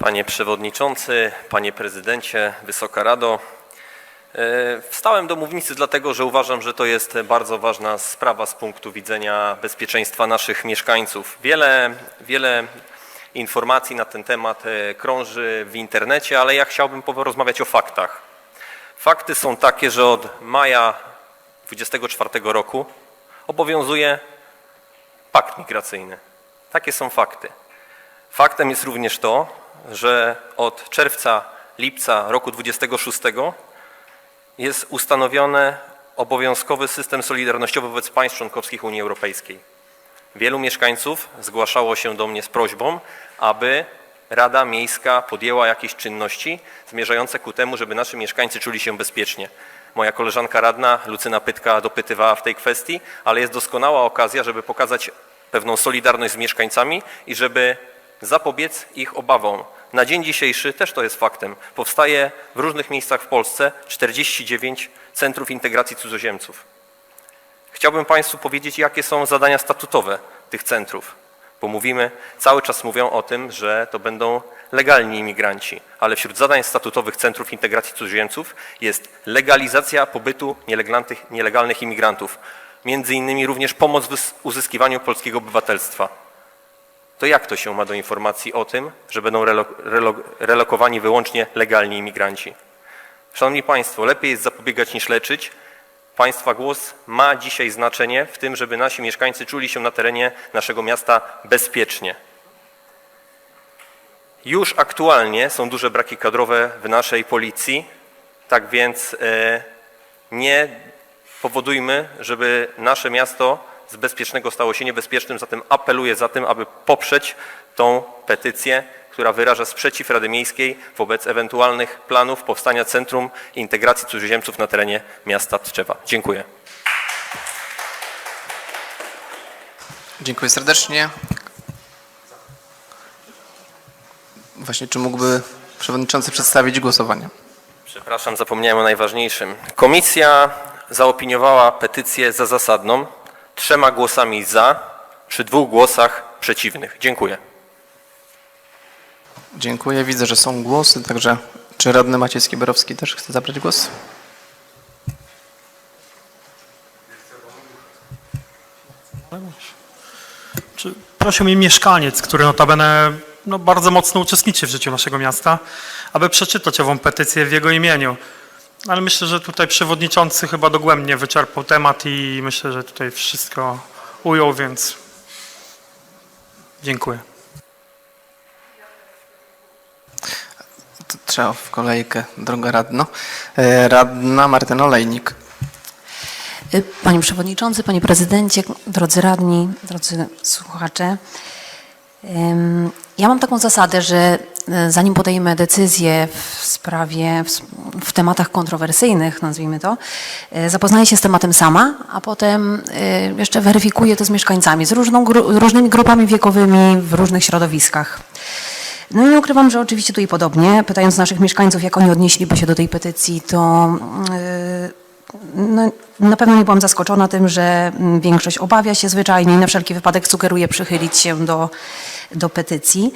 Panie Przewodniczący, Panie Prezydencie, Wysoka Rado. E, Wstałem do mównicy dlatego, że uważam, że to jest bardzo ważna sprawa z punktu widzenia bezpieczeństwa naszych mieszkańców. Wiele, wiele informacji na ten temat e, krąży w internecie, ale ja chciałbym porozmawiać o faktach. Fakty są takie, że od maja 2024 roku obowiązuje pakt migracyjny. Takie są fakty. Faktem jest również to, że od czerwca, lipca roku 26 jest ustanowiony obowiązkowy system solidarnościowy wobec państw członkowskich Unii Europejskiej. Wielu mieszkańców zgłaszało się do mnie z prośbą, aby Rada Miejska podjęła jakieś czynności zmierzające ku temu, żeby nasi mieszkańcy czuli się bezpiecznie. Moja koleżanka radna Lucyna Pytka dopytywała w tej kwestii, ale jest doskonała okazja, żeby pokazać pewną solidarność z mieszkańcami i żeby zapobiec ich obawom. Na dzień dzisiejszy, też to jest faktem, powstaje w różnych miejscach w Polsce 49 centrów integracji cudzoziemców. Chciałbym Państwu powiedzieć, jakie są zadania statutowe tych centrów, bo mówimy, cały czas mówią o tym, że to będą legalni imigranci, ale wśród zadań statutowych centrów integracji cudzoziemców jest legalizacja pobytu nielegalnych, nielegalnych imigrantów, między innymi również pomoc w uzyskiwaniu polskiego obywatelstwa. To jak to się ma do informacji o tym, że będą relo, relo, relokowani wyłącznie legalni imigranci? Szanowni Państwo, lepiej jest zapobiegać niż leczyć. Państwa głos ma dzisiaj znaczenie w tym, żeby nasi mieszkańcy czuli się na terenie naszego miasta bezpiecznie. Już aktualnie są duże braki kadrowe w naszej policji, tak więc e, nie powodujmy, żeby nasze miasto z bezpiecznego stało się niebezpiecznym. Zatem apeluję za tym, aby poprzeć tą petycję, która wyraża sprzeciw Rady Miejskiej wobec ewentualnych planów powstania Centrum Integracji Cudzoziemców na terenie miasta Tczewa. Dziękuję. Dziękuję serdecznie. Właśnie, czy mógłby przewodniczący przedstawić głosowanie? Przepraszam, zapomniałem o najważniejszym. Komisja zaopiniowała petycję za zasadną trzema głosami za przy dwóch głosach przeciwnych. Dziękuję. Dziękuję. Widzę, że są głosy, także czy radny Maciej Skieberowski też chce zabrać głos? Czy prosił mnie mieszkaniec, który notabene no, bardzo mocno uczestniczy w życiu naszego miasta, aby przeczytać ową petycję w jego imieniu. Ale myślę, że tutaj przewodniczący chyba dogłębnie wyczerpał temat i myślę, że tutaj wszystko ujął, więc dziękuję. Trzeba w kolejkę, droga radno. E, Radna Martyna Olejnik. Y, Panie Przewodniczący, Panie Prezydencie, drodzy radni, drodzy słuchacze. Ja mam taką zasadę, że zanim podejmę decyzję w sprawie, w, w tematach kontrowersyjnych, nazwijmy to, y, zapoznaję się z tematem sama, a potem y, jeszcze weryfikuję to z mieszkańcami, z różną, różnymi grupami wiekowymi w różnych środowiskach. No i nie ukrywam, że oczywiście tu i podobnie. Pytając naszych mieszkańców, jak oni odnieśliby się do tej petycji, to yy, no, na pewno nie byłam zaskoczona tym, że mm, większość obawia się zwyczajnie i na wszelki wypadek sugeruje przychylić się do, do petycji.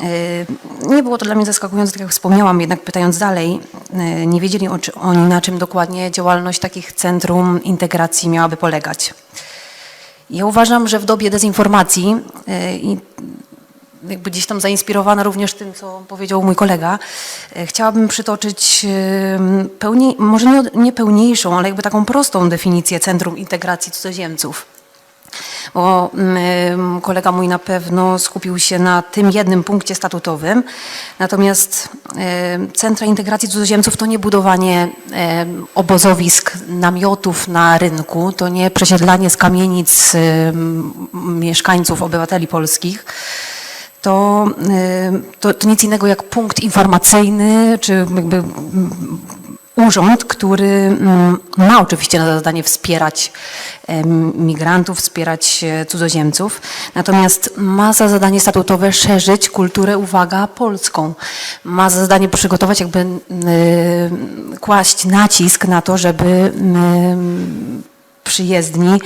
Yy, Nie było to dla mnie zaskakujące, tak jak wspomniałam, jednak pytając dalej, yy, nie wiedzieli oni na czym dokładnie działalność takich centrum integracji miałaby polegać. Ja uważam, że w dobie dezinformacji yy, i jakby gdzieś tam zainspirowana również tym, co powiedział mój kolega, e, chciałabym przytoczyć może nie, nie pełniejszą, ale jakby taką prostą definicję Centrum Integracji Cudzoziemców. Bo mm, kolega mój na pewno skupił się na tym jednym punkcie statutowym, natomiast Centra Integracji Cudzoziemców to nie budowanie obozowisk, namiotów na rynku, to nie przesiedlanie z kamienic mieszkańców, obywateli polskich, to, y, to, to nic innego jak punkt informacyjny, czy jakby mm, urząd, który mm, ma oczywiście na zadanie wspierać migrantów, wspierać e, cudzoziemców, natomiast ma za zadanie statutowe szerzyć kulturę, uwaga, polską. Ma za zadanie przygotować, jakby kłaść nacisk na to, żeby przyjezdni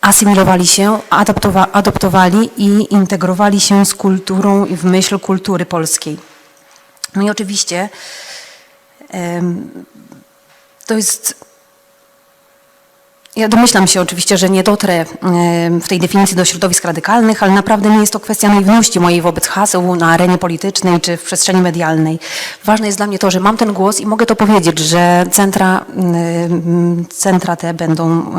asymilowali się, adaptowa- adoptowali i integrowali się z kulturą i w myśl kultury polskiej. No i oczywiście to jest ja domyślam się oczywiście, że nie dotrę w tej definicji do środowisk radykalnych, ale naprawdę nie jest to kwestia naiwności mojej wobec haseł na arenie politycznej czy w przestrzeni medialnej. Ważne jest dla mnie to, że mam ten głos i mogę to powiedzieć, że centra, centra te będą,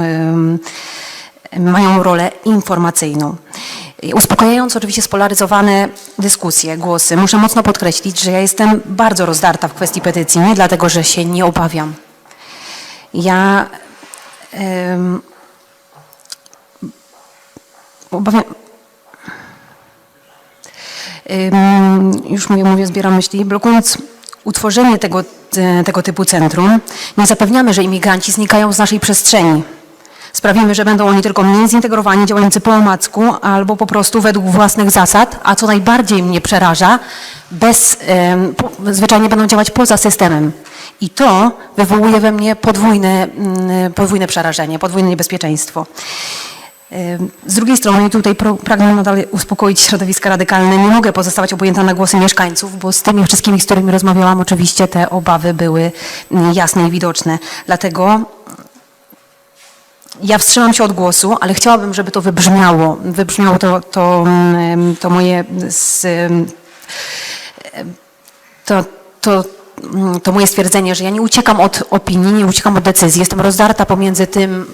mają rolę informacyjną. Uspokajając oczywiście spolaryzowane dyskusje, głosy, muszę mocno podkreślić, że ja jestem bardzo rozdarta w kwestii petycji, nie dlatego, że się nie obawiam. Ja Em, obawiam. Em, Już mówię, mówię, zbieram myśli. Blokując utworzenie tego, te- tego typu centrum, nie zapewniamy, że imigranci znikają z naszej przestrzeni. Sprawimy, że będą oni tylko mniej zintegrowani, działający po omacku albo po prostu według własnych zasad, a co najbardziej mnie przeraża, bez, zwyczajnie będą działać poza systemem. I to wywołuje we mnie podwójne, mm, podwójne przerażenie, podwójne niebezpieczeństwo. Z drugiej strony tutaj pragnę nadal uspokoić środowiska radykalne. Nie mogę pozostawać obojętna na głosy mieszkańców, bo z tymi wszystkimi, z którymi rozmawiałam, oczywiście te obawy były mm, jasne i widoczne. Dlatego ja wstrzymam się od głosu, ale chciałabym, żeby to wybrzmiało. Wybrzmiało to, to, to moje z, to, to, mm, to moje stwierdzenie, że ja nie uciekam od opinii, nie uciekam od decyzji. Jestem rozdarta pomiędzy tym,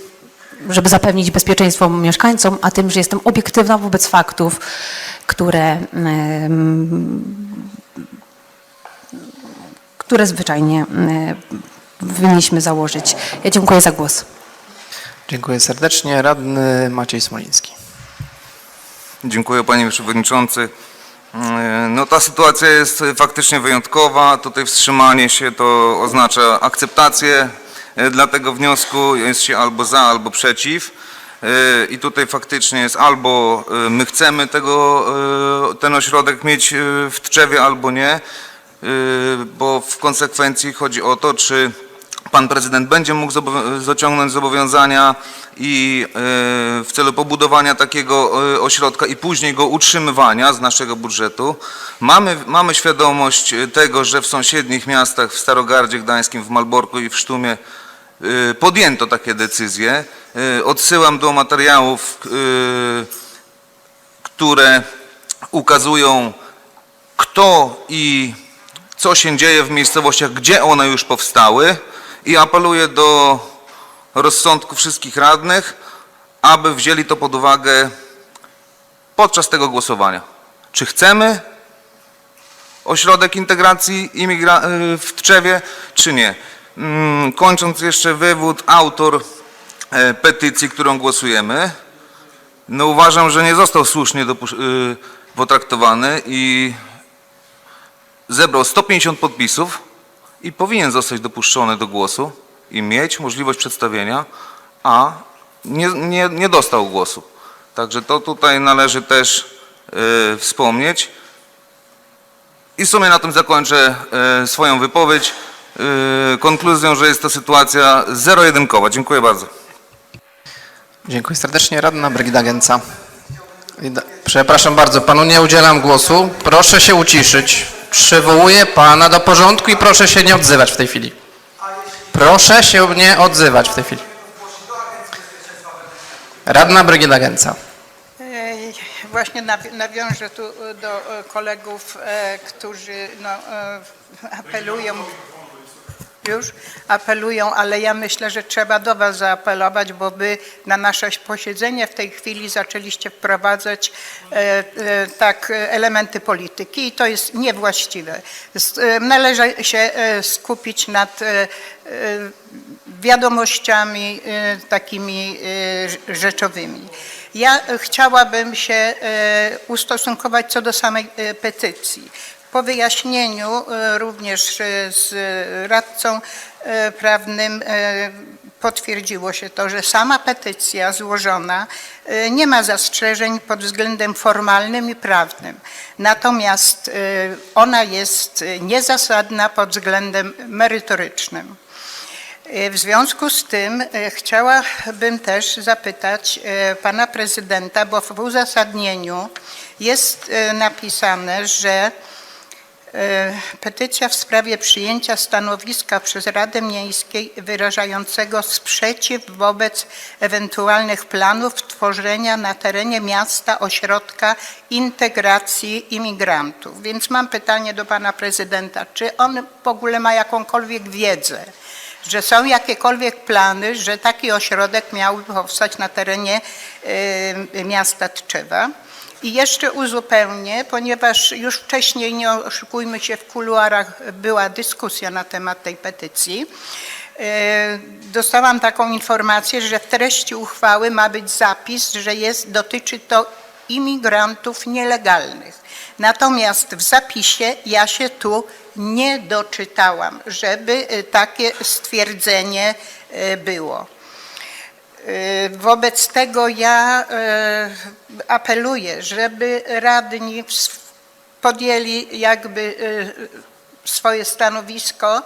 żeby zapewnić bezpieczeństwo mieszkańcom, a tym, że jestem obiektywna wobec faktów, które, które zwyczajnie winniśmy założyć. Ja dziękuję za głos. Dziękuję serdecznie. Radny Maciej Smoliński. Dziękuję panie przewodniczący. E, No ta sytuacja jest faktycznie wyjątkowa. Tutaj wstrzymanie się to oznacza akceptację e, dla tego wniosku. Jest się albo za, albo przeciw. E, I tutaj faktycznie jest albo e, my chcemy tego, ten ośrodek mieć w Tczewie, albo nie. Bo w konsekwencji chodzi o to, czy pan prezydent będzie mógł zaciągnąć zobowiązania i e, w celu pobudowania takiego e, ośrodka i później go utrzymywania z naszego budżetu. Mamy, mamy świadomość e, tego, że w sąsiednich miastach, w Starogardzie Gdańskim, w Malborku i w Sztumie podjęto takie decyzje. Odsyłam do materiałów, które ukazują kto i co się dzieje w miejscowościach, gdzie one już powstały i apeluję do rozsądku wszystkich radnych, aby wzięli to pod uwagę podczas tego głosowania. Czy chcemy ośrodek integracji y, w Tczewie, czy nie? Mm, Kończąc jeszcze wywód, autor e, petycji, którą głosujemy, no uważam, że nie został słusznie y, potraktowany i zebrał 150 podpisów i powinien zostać dopuszczony do głosu i mieć możliwość przedstawienia, a nie, nie, nie dostał głosu. Także to tutaj należy też y, wspomnieć. I w sumie na tym zakończę y, swoją wypowiedź y, konkluzją, że jest to sytuacja zero-jedynkowa. Dziękuję bardzo. Dziękuję serdecznie. Radna Brygida Gęca. Przepraszam bardzo, panu nie udzielam głosu. Proszę się uciszyć. Przywołuję pana do porządku i proszę się nie odzywać w tej chwili. Proszę się nie odzywać w tej chwili. Radna Brygida Gęca. Właśnie nawi- nawiążę tu do e, kolegów, e, którzy no, e, apelują, już apelują, ale ja myślę, że trzeba do Was zaapelować, bo Wy na nasze posiedzenie w tej chwili zaczęliście wprowadzać e, e, tak elementy polityki i to jest niewłaściwe. E, Należy się e, skupić nad e, e, wiadomościami e, takimi e, rzeczowymi. Ja chciałabym się ustosunkować co do samej petycji. Po wyjaśnieniu e, również e, z radcą e, prawnym potwierdziło się to, że sama petycja złożona nie ma zastrzeżeń pod względem formalnym i prawnym. Natomiast ona jest niezasadna pod względem merytorycznym. W związku z tym chciałabym też zapytać pana prezydenta, bo w uzasadnieniu jest napisane, że Petycja w sprawie przyjęcia stanowiska przez Radę Miejską wyrażającego sprzeciw wobec ewentualnych planów tworzenia na terenie miasta ośrodka integracji imigrantów. Więc mam pytanie do pana prezydenta, czy on w ogóle ma jakąkolwiek wiedzę, że są jakiekolwiek plany, że taki ośrodek miałby powstać na terenie e, miasta Tczewa? I jeszcze uzupełnię, ponieważ już wcześniej, nie oszukujmy się, w kuluarach była dyskusja na temat tej petycji. E, Dostałam taką informację, że w treści uchwały ma być zapis, że jest, dotyczy to imigrantów nielegalnych. Natomiast w zapisie ja się tu nie doczytałam, żeby e, takie stwierdzenie e, było. Y, Wobec tego ja y, apeluję, żeby radni podjęli jakby y, swoje stanowisko,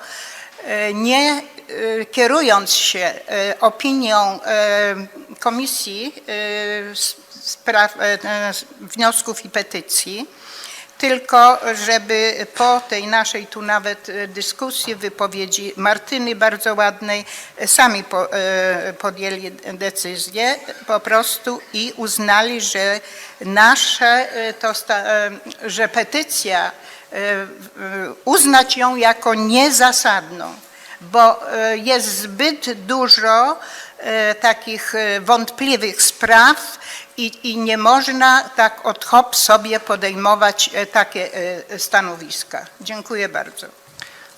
nie kierując się opinią Komisji Spraw, Wniosków i Petycji, tylko żeby po tej naszej tu nawet e, dyskusji, wypowiedzi Martyny bardzo ładnej, e, sami e, podjęli decyzję po prostu i uznali, że nasze to, że petycja, uznać ją jako niezasadną, bo jest zbyt dużo takich wątpliwych spraw i, i nie można tak od hop sobie podejmować e, takie e, stanowiska. Dziękuję bardzo.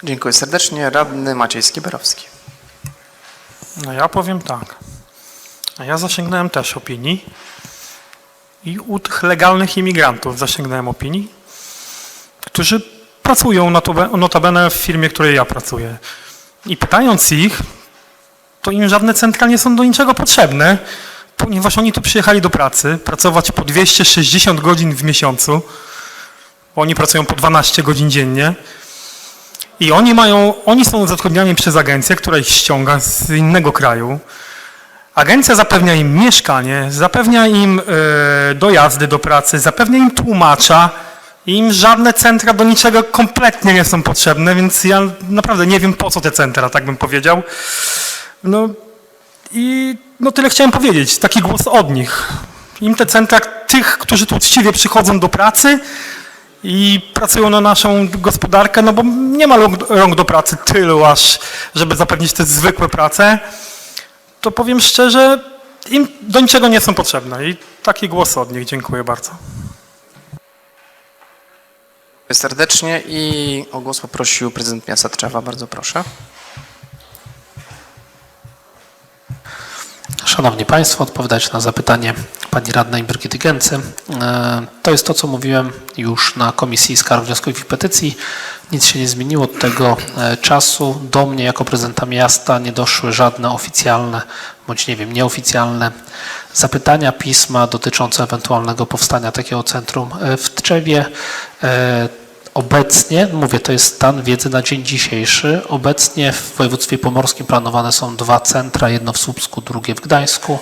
Dziękuję serdecznie. Radny Maciej Skieberowski. No ja powiem tak. A Ja zasięgnąłem też opinii i u tych legalnych imigrantów zasięgnąłem opinii, którzy pracują notabene w firmie, w której ja pracuję. I pytając ich, to im żadne centra nie są do niczego potrzebne, ponieważ oni tu przyjechali do pracy, pracować po 260 godzin w miesiącu, bo oni pracują po 12 godzin dziennie. I oni mają, oni są zatrudniani przez agencję, która ich ściąga z innego kraju. Agencja zapewnia im mieszkanie, zapewnia im e, dojazdy do pracy, zapewnia im tłumacza. Im żadne centra do niczego kompletnie nie są potrzebne, więc ja naprawdę nie wiem po co te centra, tak bym powiedział. No i no tyle chciałem powiedzieć, taki głos od nich. Im te centra, tych, którzy tu uczciwie przychodzą do pracy, i pracują na naszą gospodarkę, no bo nie ma rąk, do pracy tylu aż, żeby zapewnić te zwykłe prace, to powiem szczerze, im do niczego nie są potrzebne i taki głos od nich. Dziękuję bardzo. Serdecznie i o głos poprosił prezydent miasta Tczewa. Bardzo proszę. Szanowni Państwo, odpowiadać na zapytanie Pani Radnej Brygidy Gęcy. E, To jest to, co mówiłem już na Komisji Skarg, Wniosków i Petycji. Nic się nie zmieniło od tego e, czasu. Do mnie jako prezydenta miasta nie doszły żadne oficjalne, bądź nie wiem, nieoficjalne zapytania, pisma dotyczące ewentualnego powstania takiego centrum e, w Tczewie. Obecnie, mówię, to jest stan wiedzy na dzień dzisiejszy. Obecnie w województwie pomorskim planowane są dwa centra, jedno w Słupsku, drugie w Gdańsku.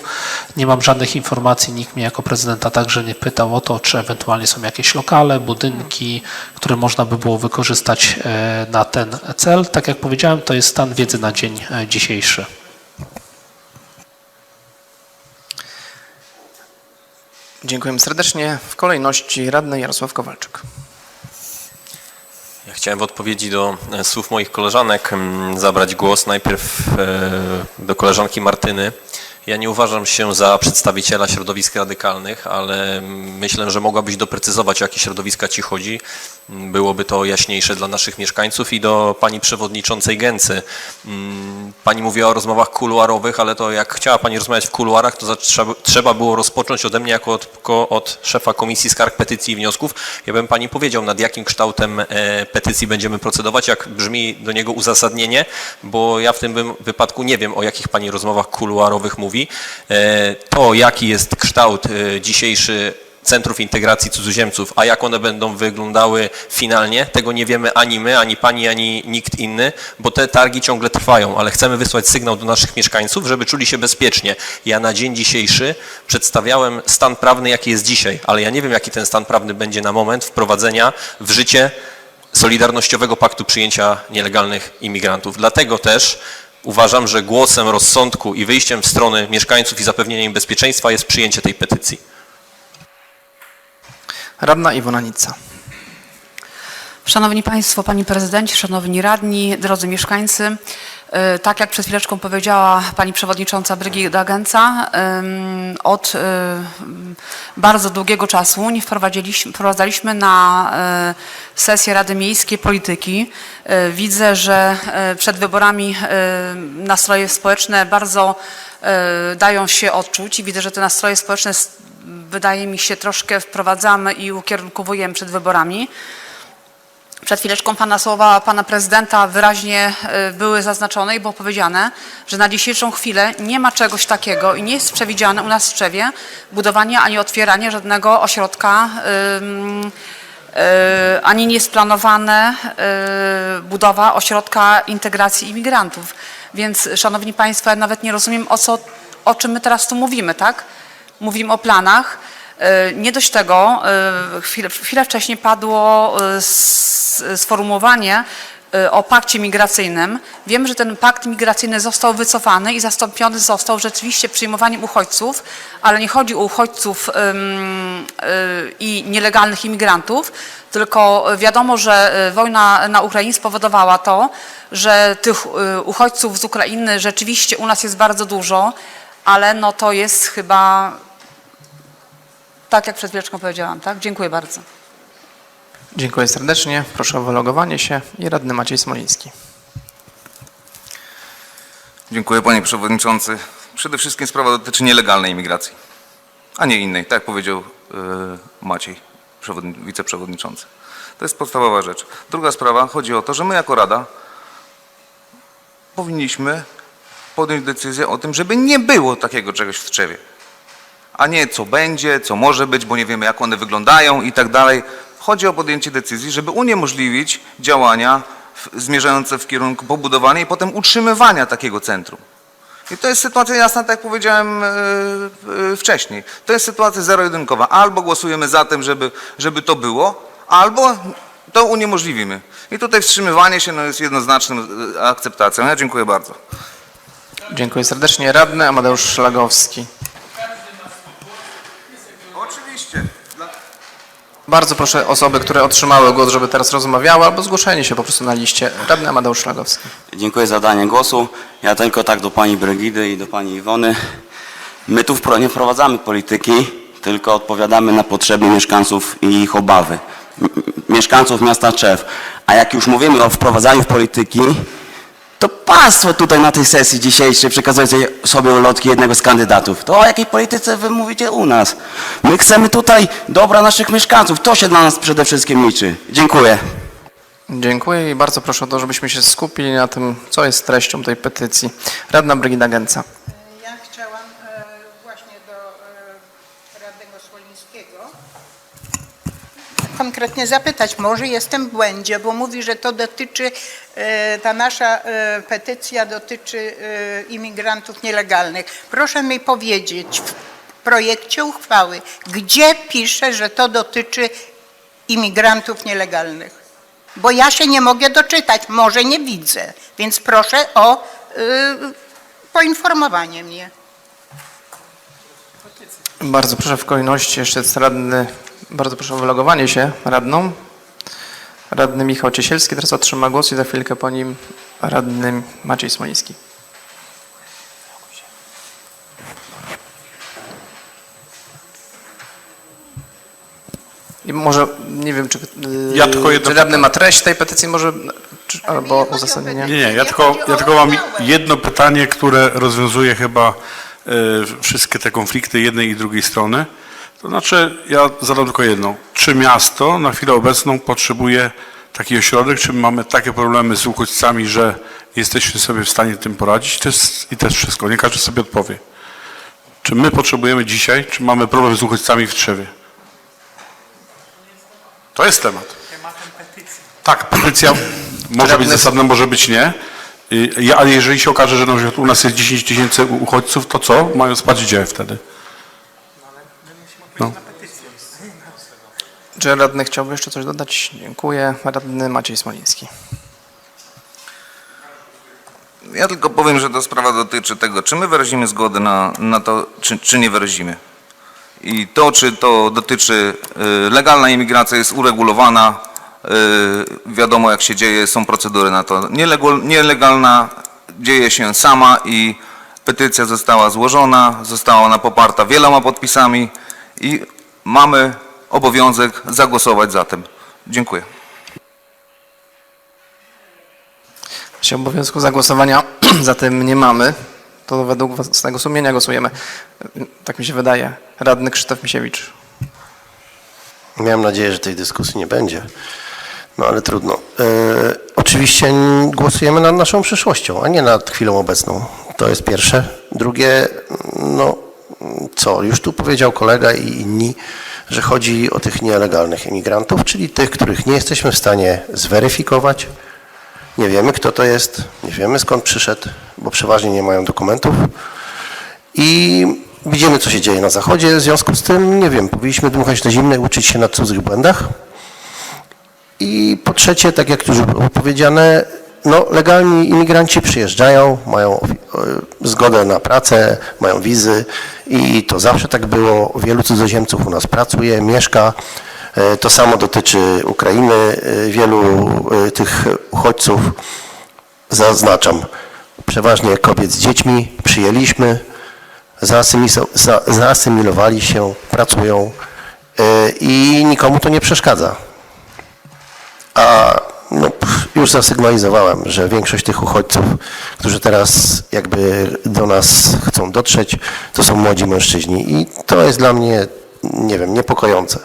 Nie mam żadnych informacji, nikt mnie jako prezydenta także nie pytał o to, czy ewentualnie są jakieś lokale, budynki, które można by było wykorzystać e, na ten cel. Tak jak powiedziałem, to jest stan wiedzy na dzień e, dzisiejszy. Dziękujemy serdecznie. W kolejności radny Jarosław Kowalczyk. Ja chciałem w odpowiedzi do e, słów moich koleżanek mm, zabrać głos. Najpierw e, do koleżanki Martyny. Ja nie uważam się za przedstawiciela środowisk radykalnych, ale mm, myślę, że mogłabyś doprecyzować, o jakie środowiska Ci chodzi. Byłoby to jaśniejsze dla naszych mieszkańców i do Pani Przewodniczącej Gęcy. Mm, Pani mówiła o rozmowach kuluarowych, ale to jak chciała Pani rozmawiać w kuluarach, to trzeba- było rozpocząć ode mnie jako od, od szefa Komisji Skarg, Petycji i Wniosków. Ja bym Pani powiedział, nad jakim kształtem e, petycji będziemy procedować, jak brzmi do niego uzasadnienie, bo ja w tym wypadku nie wiem, o jakich Pani rozmowach kuluarowych mówi. E, To, jaki jest kształt e, dzisiejszy centrów integracji cudzoziemców, a jak one będą wyglądały finalnie, tego nie wiemy ani my, ani pani, ani nikt inny, bo te targi ciągle trwają, ale chcemy wysłać sygnał do naszych mieszkańców, żeby czuli się bezpiecznie. Ja na dzień dzisiejszy przedstawiałem stan prawny, jaki jest dzisiaj, ale ja nie wiem, jaki ten stan prawny będzie na moment wprowadzenia w życie Solidarnościowego Paktu Przyjęcia Nielegalnych Imigrantów. Dlatego też uważam, że głosem rozsądku i wyjściem w stronę mieszkańców i zapewnieniem im bezpieczeństwa jest przyjęcie tej petycji. Radna Iwona Nica. Szanowni Państwo, Panie Prezydencie, Szanowni Radni, drodzy mieszkańcy, e, tak jak przed chwileczką powiedziała Pani Przewodnicząca Brygida Gęca, od e, bardzo długiego czasu nie wprowadziliśmy, wprowadzaliśmy na e, sesję Rady Miejskiej Polityki. Widzę, że przed wyborami nastroje społeczne bardzo dają się odczuć i widzę, że te nastroje społeczne wydaje mi się troszkę wprowadzamy i ukierunkowujemy przed wyborami. Przed chwileczką pana słowa pana prezydenta wyraźnie e, były zaznaczone i było powiedziane, że na dzisiejszą chwilę nie ma czegoś takiego i nie jest przewidziane u nas w Trzewie budowanie ani otwieranie żadnego ośrodka, e, ani nie jest planowane e, budowa ośrodka integracji imigrantów. Więc szanowni państwo, ja nawet nie rozumiem o co, o czym my teraz tu mówimy, tak? Mówimy o planach. E, Nie dość tego, e, chwilę, chwilę wcześniej padło e, sformułowanie o pakcie migracyjnym. Wiem, że ten pakt migracyjny został wycofany i zastąpiony został rzeczywiście przyjmowaniem uchodźców, ale nie chodzi o uchodźców y, i nielegalnych imigrantów, tylko wiadomo, że y, wojna na Ukrainie spowodowała to, że tych y, uchodźców z Ukrainy rzeczywiście u nas jest bardzo dużo, ale no to jest chyba tak, jak przed chwileczką powiedziałam, tak? Dziękuję bardzo. Dziękuję serdecznie. Proszę o wylogowanie się i radny Maciej Smoliński. Dziękuję panie przewodniczący. Przede wszystkim sprawa dotyczy nielegalnej imigracji, a nie innej, tak powiedział e, Maciej, przewodni- wiceprzewodniczący. To jest podstawowa rzecz. Druga sprawa, chodzi o to, że my jako Rada powinniśmy podjąć decyzję o tym, żeby nie było takiego czegoś w Trzewie. A nie co będzie, co może być, bo nie wiemy jak one wyglądają i tak dalej. Chodzi o podjęcie decyzji, żeby uniemożliwić działania w, zmierzające w kierunku pobudowania i potem utrzymywania takiego centrum. I to jest sytuacja jasna, tak jak powiedziałem e, e, wcześniej. To jest sytuacja zero-jedynkowa. Albo głosujemy za tym, żeby, żeby to było, albo to uniemożliwimy. I tutaj wstrzymywanie się no, jest jednoznaczną e, akceptacją. Ja dziękuję bardzo. Dziękuję serdecznie. Radny Amadeusz Szlagowski. Oczywiście. Bardzo proszę osoby, które otrzymały głos, żeby teraz rozmawiały albo zgłoszenie się po prostu na liście. Radny Amadeusz Szlagowski. Dziękuję za danie głosu. Ja tylko tak do pani Brygidy i do pani Iwony. My tu nie wprowadzamy polityki, tylko odpowiadamy na potrzeby mieszkańców i ich obawy. Mieszkańców miasta Czew. A jak już mówimy o wprowadzaniu polityki, to państwo tutaj na tej sesji dzisiejszej przekazujecie sobie ulotki jednego z kandydatów. To o jakiej polityce wy mówicie u nas? My chcemy tutaj dobra naszych mieszkańców. To się dla nas przede wszystkim liczy. Dziękuję. Dziękuję i bardzo proszę o to, żebyśmy się skupili na tym, co jest treścią tej petycji. Radna Brygida Gęca. Ja chciałam e, właśnie do e, radnego Swolińskiego konkretnie zapytać, może jestem w błędzie, bo mówi, że to dotyczy, e, ta nasza e, petycja dotyczy e, imigrantów nielegalnych. Proszę mi powiedzieć w projekcie uchwały, gdzie pisze, że to dotyczy imigrantów nielegalnych? Bo ja się nie mogę doczytać, może nie widzę, więc proszę o poinformowanie mnie. Bardzo proszę w kolejności jeszcze radny, bardzo proszę o wylogowanie się radną. Radny Michał Ciesielski teraz otrzyma głos i za chwilkę po nim radny Maciej Smoliński. I może, nie wiem, czy, yy, Ja tylko jedno czy radny ma treść tej petycji może, czy, albo uzasadnienie? Nie, nie, ja tylko, ja tylko mam jedno pytanie, które rozwiązuje chyba e, wszystkie te konflikty jednej i drugiej strony. To znaczy, ja zadam tylko jedną. Czy miasto na chwilę obecną potrzebuje taki ośrodek, czy mamy takie problemy z uchodźcami, że nie jesteśmy sobie w stanie tym poradzić? To jest, I to jest wszystko. Nie każdy sobie odpowie. Czy my potrzebujemy dzisiaj, czy mamy problem z uchodźcami w Trzewie? To jest temat. Tak, petycja może być zasadna, może być nie. Ja- Ale jeżeli się okaże, że na przykład u nas jest 10 tysięcy uchodźców, to co? Mają spać gdzie wtedy? No. Czy radny chciałby jeszcze coś dodać? Dziękuję. Radny Maciej Smoliński. Ja tylko powiem, że ta sprawa dotyczy tego, czy my wyrazimy zgodę na, na to, czy, czy nie wyrazimy. I to, czy to dotyczy, y, legalna imigracja jest uregulowana, y, wiadomo jak się dzieje, są procedury na to. Nielegalna dzieje się sama i petycja została złożona, została ona poparta wieloma podpisami i mamy obowiązek zagłosować za tym. Dziękuję. Się obowiązku zagłosowania zatem nie mamy. To według własnego sumienia głosujemy. Tak mi się wydaje. Radny Krzysztof Misiewicz. Miałem nadzieję, że tej dyskusji nie będzie. No ale trudno. E, oczywiście głosujemy nad naszą przyszłością, a nie nad chwilą obecną. To jest pierwsze. Drugie, no co, już tu powiedział kolega i inni, że chodzi o tych nielegalnych imigrantów, czyli tych, których nie jesteśmy w stanie zweryfikować. Nie wiemy, kto to jest, nie wiemy skąd przyszedł, bo przeważnie nie mają dokumentów. I widzimy, co się dzieje na Zachodzie. W związku z tym, nie wiem, powinniśmy dmuchać na zimne uczyć się na cudzych błędach. I po trzecie, tak jak już było powiedziane, no, legalni imigranci przyjeżdżają, mają e, zgodę na pracę, mają wizy i to zawsze tak było. Wielu cudzoziemców u nas pracuje, mieszka. E, To samo dotyczy Ukrainy. E, Wielu tych uchodźców, zaznaczam, przeważnie kobiet z dziećmi przyjęliśmy, zaasymilowali się, pracują i nikomu to nie przeszkadza. A no, już zasygnalizowałem, że większość tych uchodźców, którzy teraz jakby do nas chcą dotrzeć, to są młodzi mężczyźni i to jest dla mnie, nie wiem, niepokojące.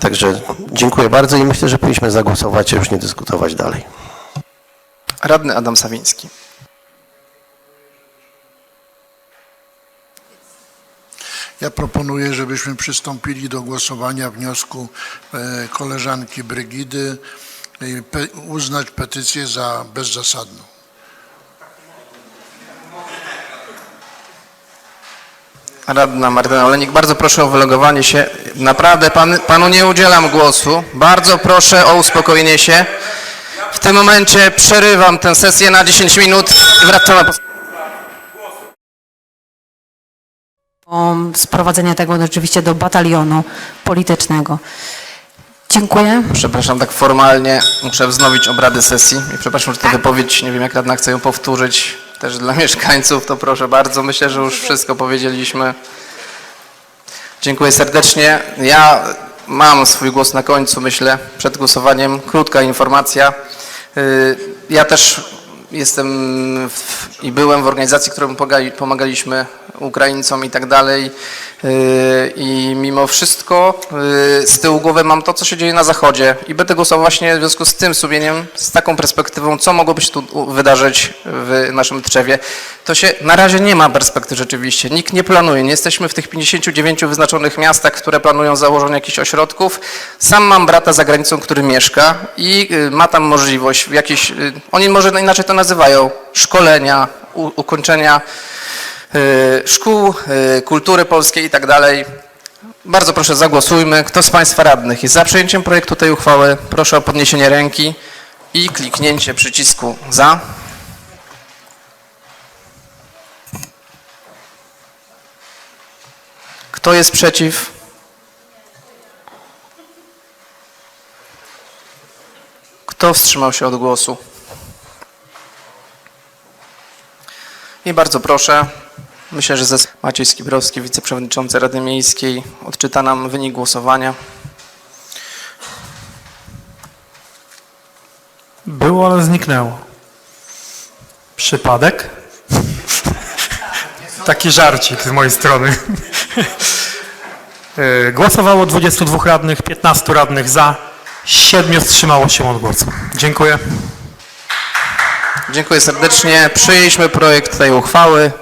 Także dziękuję bardzo i myślę, że powinniśmy zagłosować, a już nie dyskutować dalej. Radny Adam Sawiński. Ja proponuję, żebyśmy przystąpili do głosowania wniosku e, koleżanki Brygidy uznać petycję za bezzasadną. Radna Martyna Olenik, bardzo proszę o wylogowanie się. Naprawdę pan, panu nie udzielam głosu. Bardzo proszę o uspokojenie się. W tym momencie przerywam tę sesję na 10 minut i wracamy. po- O sprowadzenie tego oczywiście do batalionu politycznego. Dziękuję. Przepraszam, tak formalnie muszę wznowić obrady sesji. I przepraszam, że tę wypowiedź, nie wiem jak radna chce ją powtórzyć, też dla mieszkańców, to proszę bardzo. Myślę, że już wszystko powiedzieliśmy. Dziękuję serdecznie. Ja mam swój głos na końcu, myślę, przed głosowaniem. Krótka informacja. Y, Ja też jestem w, i byłem w organizacji, którą pomagali- pomagaliśmy Ukraińcom i tak dalej. Y, I mimo wszystko y, z tyłu głowy mam to, co się dzieje na Zachodzie i będę głosował właśnie w związku z tym sumieniem, z taką perspektywą, co mogłoby się tu wydarzyć w naszym Tczewie. To się na razie nie ma perspektyw rzeczywiście. Nikt nie planuje. Nie jesteśmy w tych 59 wyznaczonych miastach, które planują założenie jakichś ośrodków. Sam mam brata za granicą, który mieszka i y, ma tam możliwość w jakiejś, y, oni może inaczej to nazywają, szkolenia, u, ukończenia y, szkół, y, kultury polskiej i tak. Bardzo proszę zagłosujmy. Kto z Państwa radnych jest za przyjęciem projektu tej uchwały? Proszę o podniesienie ręki i kliknięcie przycisku za. Kto jest przeciw? Kto wstrzymał się od głosu? I bardzo proszę, myślę, że zes- Maciej Skibrowski, wiceprzewodniczący Rady Miejskiej, odczyta nam wynik głosowania. Było, ale zniknęło. Przypadek? Taki żarcik z mojej strony. E, Głosowało 22 radnych, 15 radnych za, 7 wstrzymało się od głosu. Dziękuję. Dziękuję serdecznie. Przyjęliśmy projekt tej uchwały.